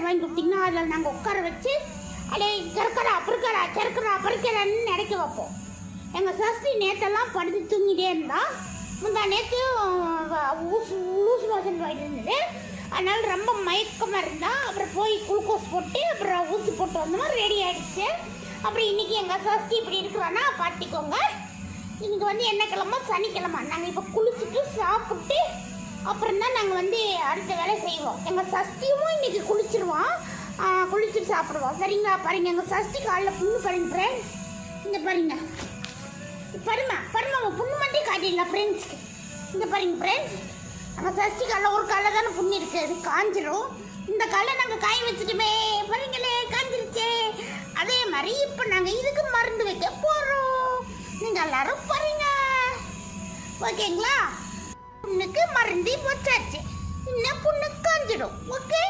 சேர் வாங்கி கொடுத்தீங்கன்னா அதில் நாங்கள் உட்கார வச்சு அடே சறுக்கடா பருக்கடா சறுக்கடா பருக்கடான்னு நினைக்க வைப்போம். எங்கள் சஷ்டி நேற்றெல்லாம் படுத்து தூங்கிட்டே இருந்தா முந்தா நேற்று ஊசு லூஸ் மோஷன் போயிட்டு இருந்தது. அதனால் ரொம்ப மயக்கமாக இருந்தால் அப்புறம் போய் குளுக்கோஸ் போட்டு அப்புறம் ஊசி போட்டு வந்தோம் ரெடி ஆகிடுச்சு அப்புறம் இன்றைக்கி எங்கள் சஷ்டி இப்படி இருக்கிறோன்னா பார்த்திக்கோங்க. இன்றைக்கி வந்து என்ன கிழமை? சனிக்கிழமை. நாங்கள் இப்போ குளிச்சுட்டு சாப்பிட்டு அப்புறம் தான் நாங்கள் வந்து அடுத்த வேலை செய்வோம். எங்கள் சஷ்டியும் இன்றைக்கி குளிச்சிருவோம். சாப்பிடுவோம். சரிங்களா? பாருங்க எங்கள் சஷ்டி காலில் புண்ணு பாருங்க ஃப்ரெண்ட்ஸ் இந்த பாருங்க. பருமா பருமா உங்க புண்ணு மட்டும் காட்டிடலாம் ஃப்ரெண்ட்ஸ்க்கு இந்த பாருங்க ஃப்ரெண்ட்ஸ் நம்ம சஷ்டி காலில் ஒரு காலில் தானே புண்ணு இருக்கு அது காஞ்சிரும். இந்த காலை நாங்கள் காய வச்சுட்டுமே பாருங்களே காஞ்சிருச்சே. அதே மாதிரி இப்போ நாங்கள் இதுக்கு மருந்து வைக்க போகிறோம் நீங்கள் எல்லாரும் பாருங்க. ஓகேங்களா? புண்ணுக்கு மருந்து வச்சாச்சு இன்னும் புண்ணு காஞ்சிடும். ஓகே?